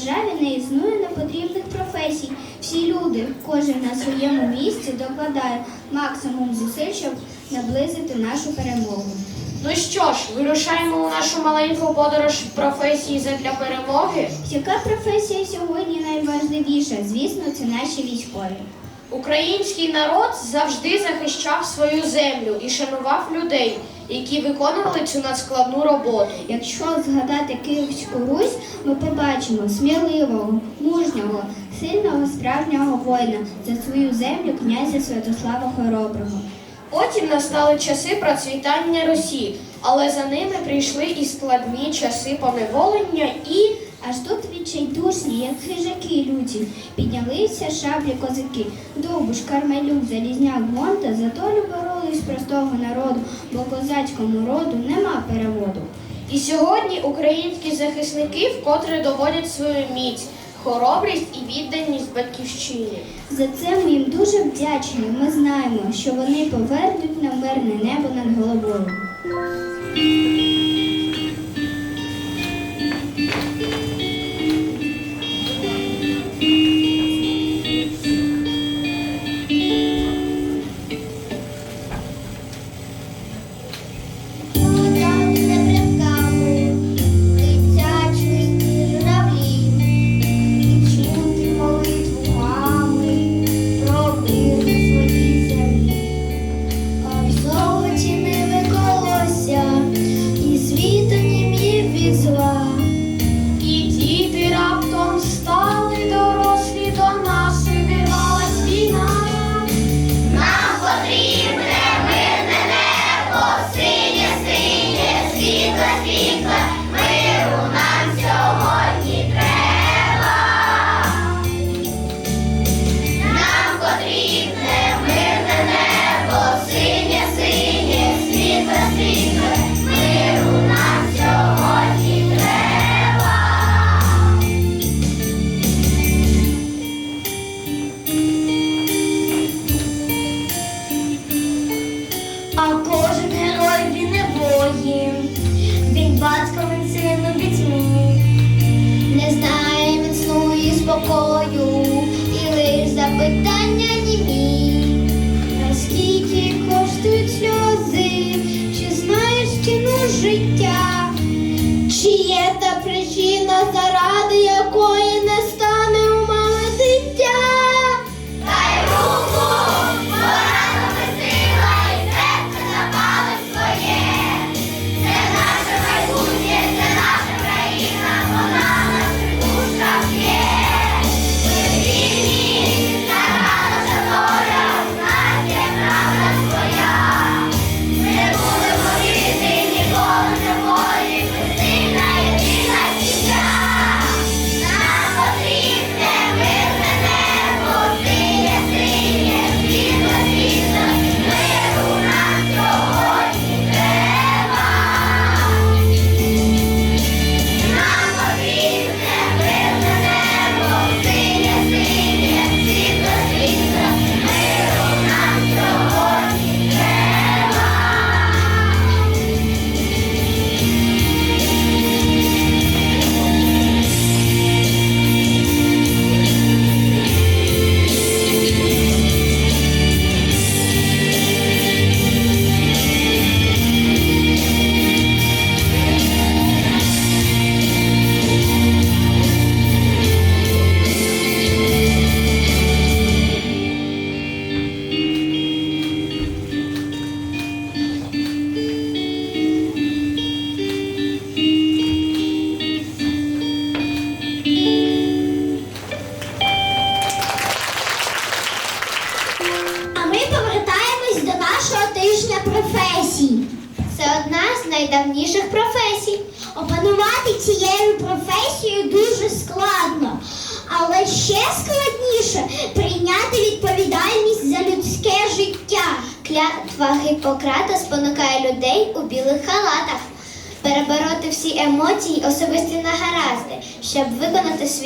Державі не існує непотрібних професій. Всі люди, кожен на своєму місці, докладає максимум зусиль, щоб наблизити нашу перемогу. Ну що ж, вирушаємо у нашу маленьку подорож професії задля перемоги. Яка професія сьогодні найважливіша? Звісно, це наші військові. Український народ завжди захищав свою землю і шанував людей, які виконували цю надскладну роботу. Якщо згадати Київську Русь, ми побачимо сміливого, мужнього, сильного справжнього воїна за свою землю князя Святослава Хороброго. Потім настали часи процвітання Русі, але за ними прийшли і складні часи поневолення і Аж тут відчайдушні, як хижаки люті, піднялися шаблі козаки. Довбуш, Кармелюк, Залізняк, Гонта за долю боролись простого народу, бо козацькому роду нема переводу. І сьогодні українські захисники вкотре доводять свою міць, хоробрість і відданість батьківщині. За це ми їм дуже вдячні. Ми знаємо, що вони повернуть нам мирне небо над головою.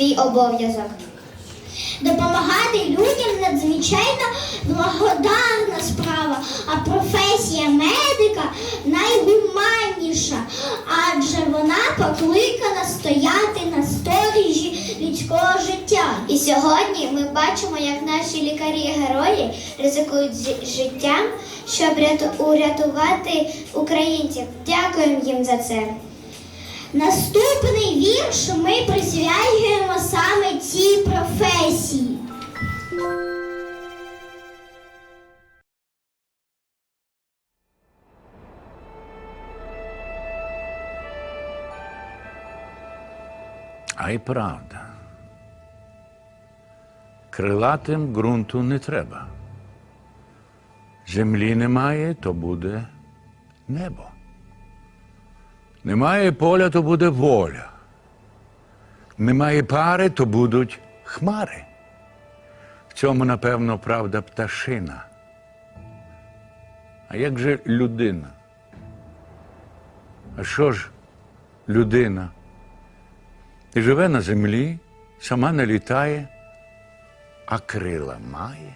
Свій обов'язок. Допомагати людям надзвичайно благодарна справа, а професія медика найгуманніша, адже вона покликана стояти на сторожі людського життя. І сьогодні ми бачимо, як наші лікарі-герої ризикують життям, щоб урятувати українців. Дякуємо їм за це. Наступний вірш ми присвячуємо саме цій професії. А й правда. Крилатим ґрунту не треба. Землі немає, то буде небо. Немає поля, то буде воля. Немає пари, то будуть хмари. В цьому, напевно, правда пташина. А як же людина? А що ж людина? І живе на землі, сама не літає, а крила має.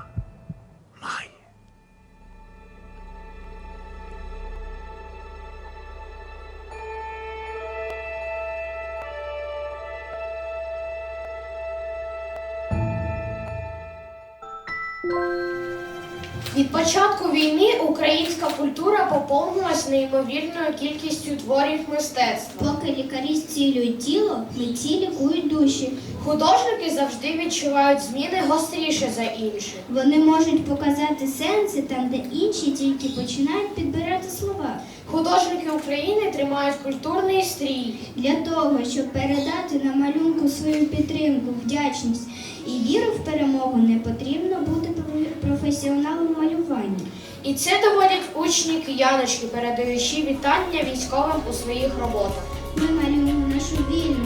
Від початку війни українська культура поповнилась неймовірною кількістю творів мистецтва. Поки лікарі зцілюють тіло, митці лікують душі. Художники завжди відчувають зміни гостріше за інших. Вони можуть показати сенси там, де інші тільки починають підбирати слова. Художники України тримають культурний стрій. Для того, щоб передати на малюнку свою підтримку, вдячність і віру в перемогу, не потрібно бути профе- професіоналом малювання. І це доводять учні кияночки, передаючи вітання військовим у своїх роботах. Ми малюємо нашу вільну,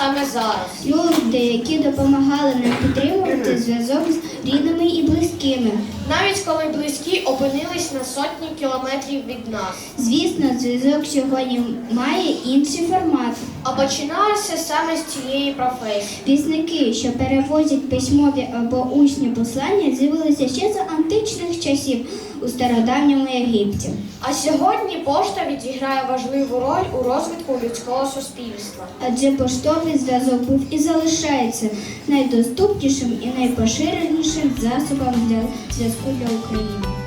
саме зараз. Люди, які допомагали нам підтримувати зв'язок з рідними і близькими. Навіть коли близькі опинились на сотні кілометрів від нас. Звісно, зв'язок сьогодні має інший формат. А починалося саме з цієї професії. Вісники, що перевозять письмові або усні послання, з'явилися ще за античних часів у стародавньому Єгипті. А сьогодні пошта відіграє важливу роль у розвитку людського суспільства. Адже поштовий зв'язок був і залишається найдоступнішим і найпоширенішим засобом для зв'язку для України.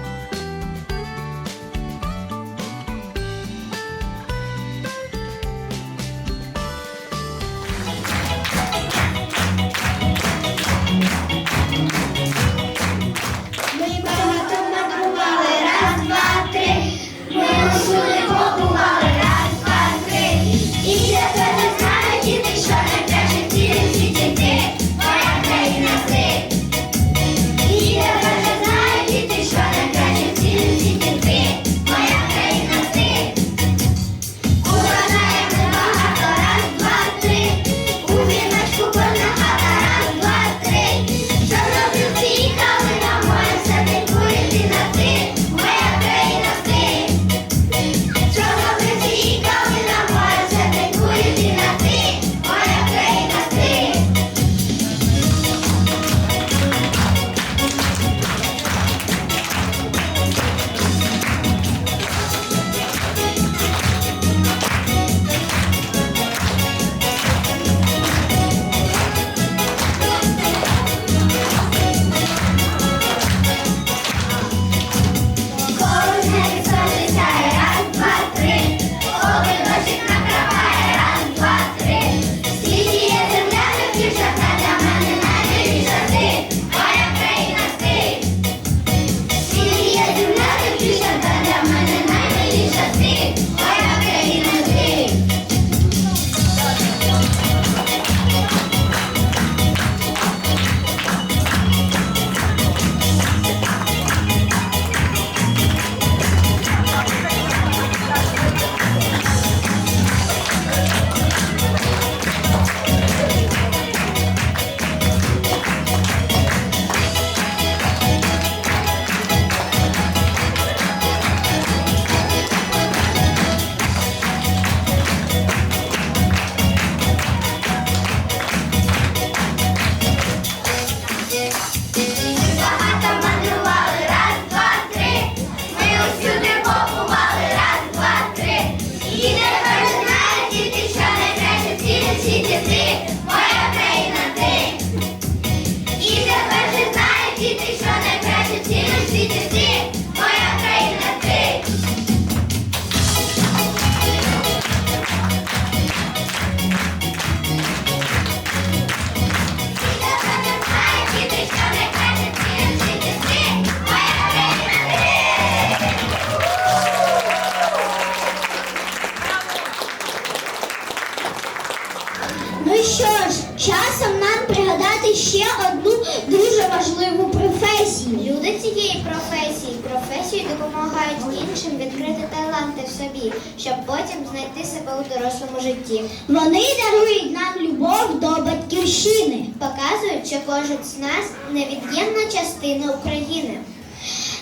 Часом нам пригадати ще одну дуже важливу професію. Люди цієї професії професії допомагають іншим відкрити таланти в собі, щоб потім знайти себе у дорослому житті. Вони дарують нам любов до батьківщини, показують, що кожен з нас невід'ємна частина України.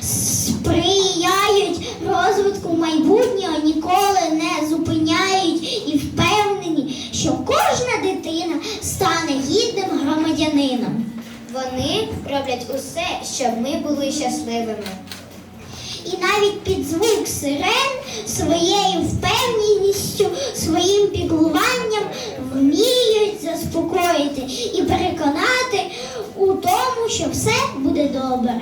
Сприяють розвитку майбутнього, ніколи не зупиняють і що кожна дитина стане гідним громадянином. Вони роблять усе, щоб ми були щасливими. І навіть під звук сирен своєю впевненістю, своїм піклуванням вміють заспокоїти і переконати у тому, що все буде добре.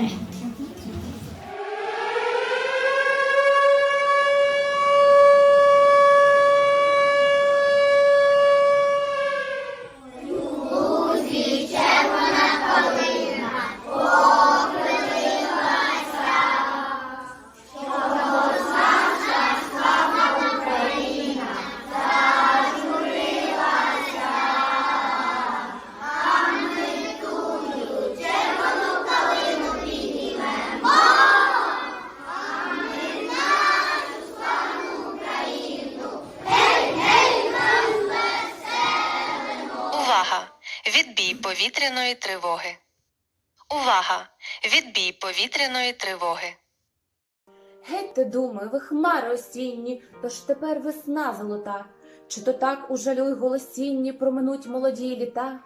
Ви хмари осінні, тож тепер весна золота. Чи то так у жалю й голосінні проминуть молоді літа?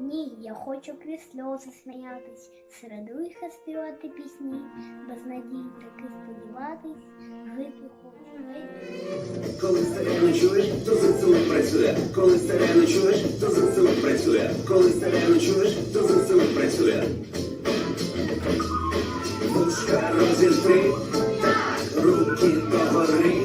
Ні, я хочу крізь сльози сміятись, серед лиха співати пісні, без надій таки сподіватись, жити хочу. Коли сирену чуєш, то за ЗСУ працює. Коли сирену чуєш, то за ЗСУ працює. Коли сирену чуєш, то за ЗСУ працює. Вушка так, руки догори.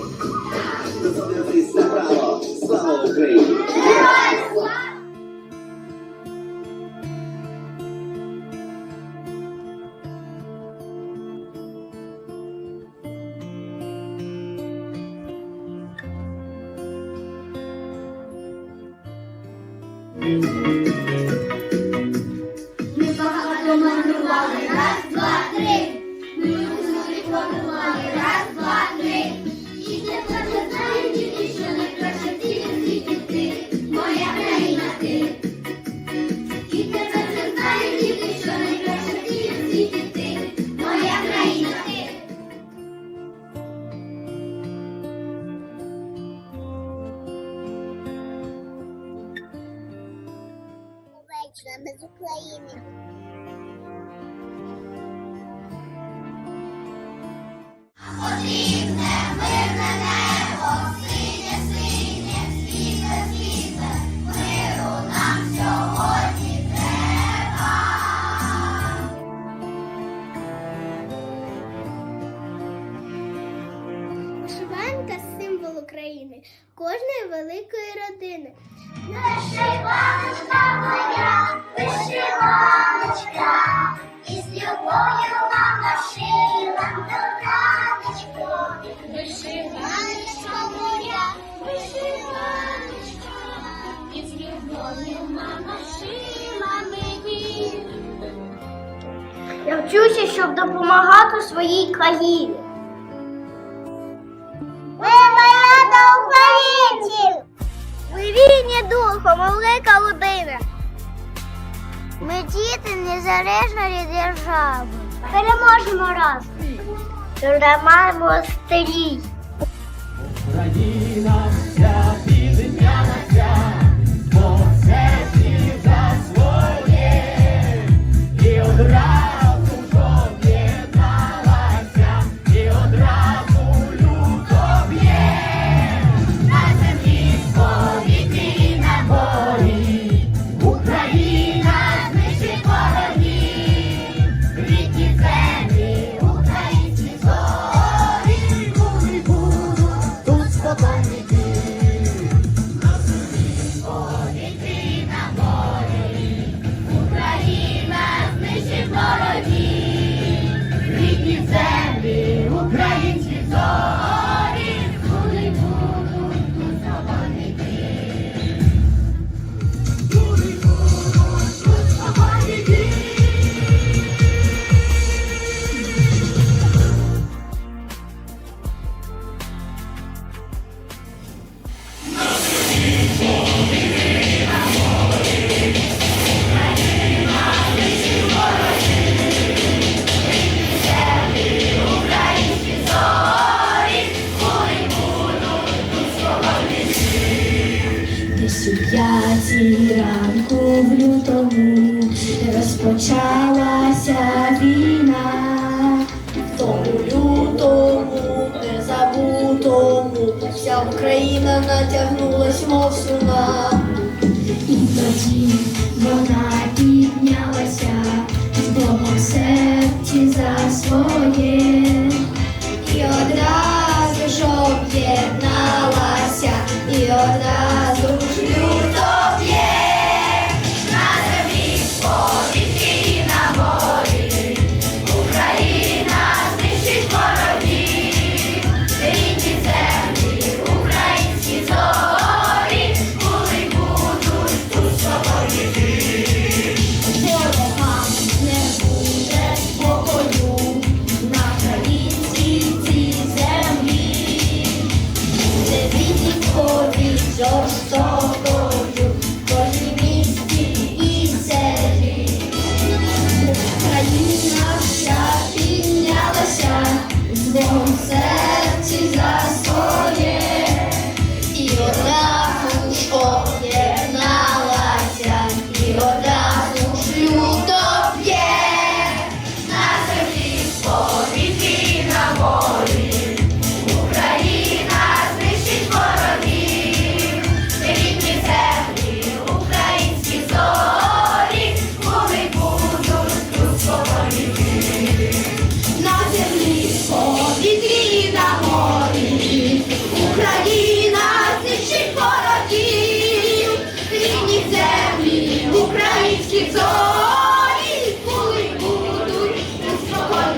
Я вчуся, щоб допомагати своїй країні. Ми багато українців! Ми вільні духом, велика людина. Ми діти незалежної держави. Переможемо разом. Ламаємо стрій. Десь у п'ятій ранку в лютому розпочалася війна. Тому лютому незабутому вся Україна натягнулась, мов суна. І тоді вона піднялася з Богом в серці за своє. І одразу ж об'єдналася, і одразу Jorge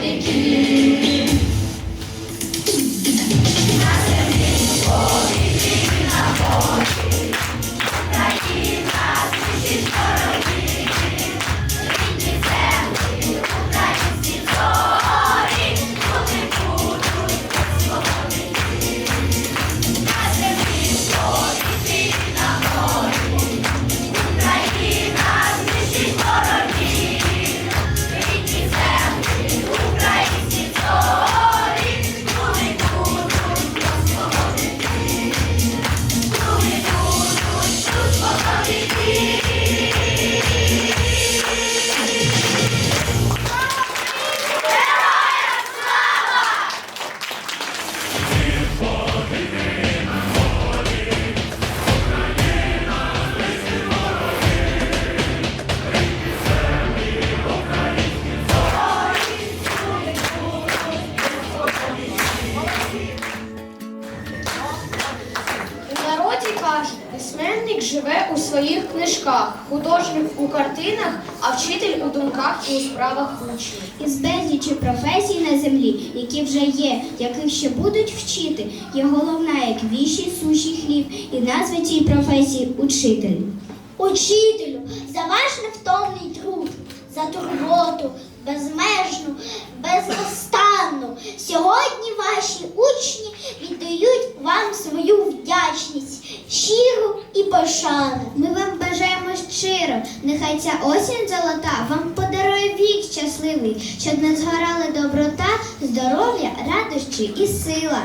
Thank you. У картинах, а вчитель у думках і у справах учнів. Із безлічі професій на землі, які вже є, яких ще будуть вчити, є головна, як віші, суші, хліб, і назва цій професії учитель. Учителю, за ваш невтомний труд, за турботу, безмежну, безостанну. Сьогодні ваші учні віддають вам свою вдячність, щиру і пошану. Ми вам бажаємо щиро, нехай ця осінь золота вам подарує вік щасливий, щоб не згорали доброта, здоров'я, радощі і сила.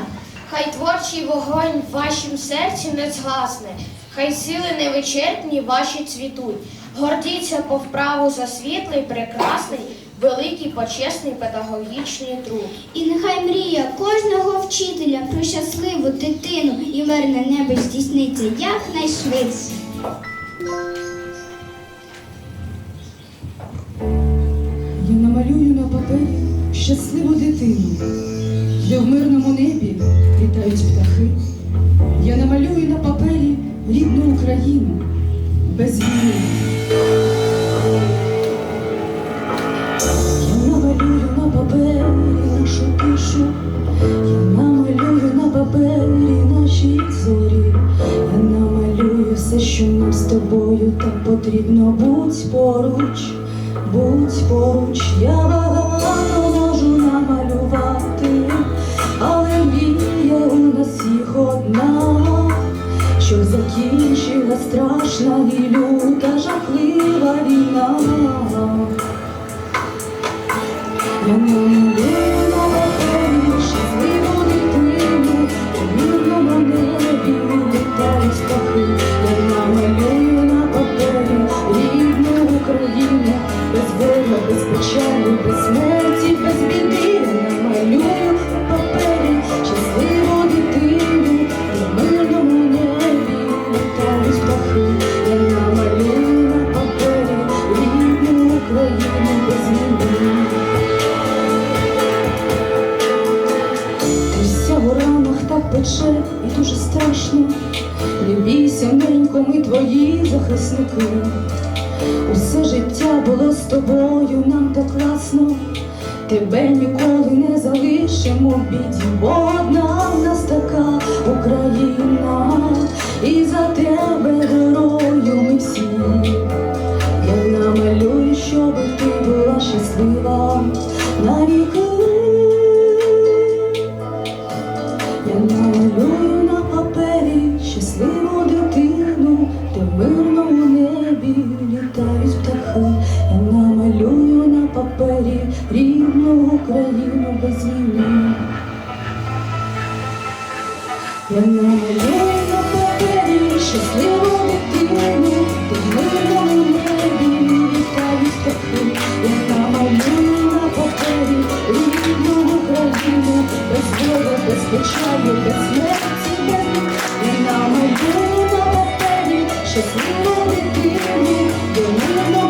Хай творчий вогонь в вашім серці не згасне, хай сили невичерпні ваші цвітуть. Гордіться по вправу за світлий, прекрасний, великий почесний педагогічний труд. І нехай мрія кожного вчителя про щасливу дитину і мирне небо здійсниться якнайшвидше. Я намалюю на папері щасливу дитину, де в мирному небі літають птахи. Я намалюю на папері рідну Україну без війни. Тишу, я намалюю на папері наші зорі. Я намалюю все, що нам з тобою так потрібно. Будь поруч, будь поруч, я багато можу намалювати, але мрія у нас їх одна, що закінчила страшна і люта жахлива війна. Тобою, нам так класно. Тебе ніколи не залишимо в біді, бо одна в нас така Україна, і за тебе рідну Україну без війни. Я намалюю на папері щасливу дитину, де в мирному небі літають птахи. Я намалюю на папері рідну Україну, без горя, без печалі, без смерті, без війни. Я намалюю на папері щасливу дитину, де в мирному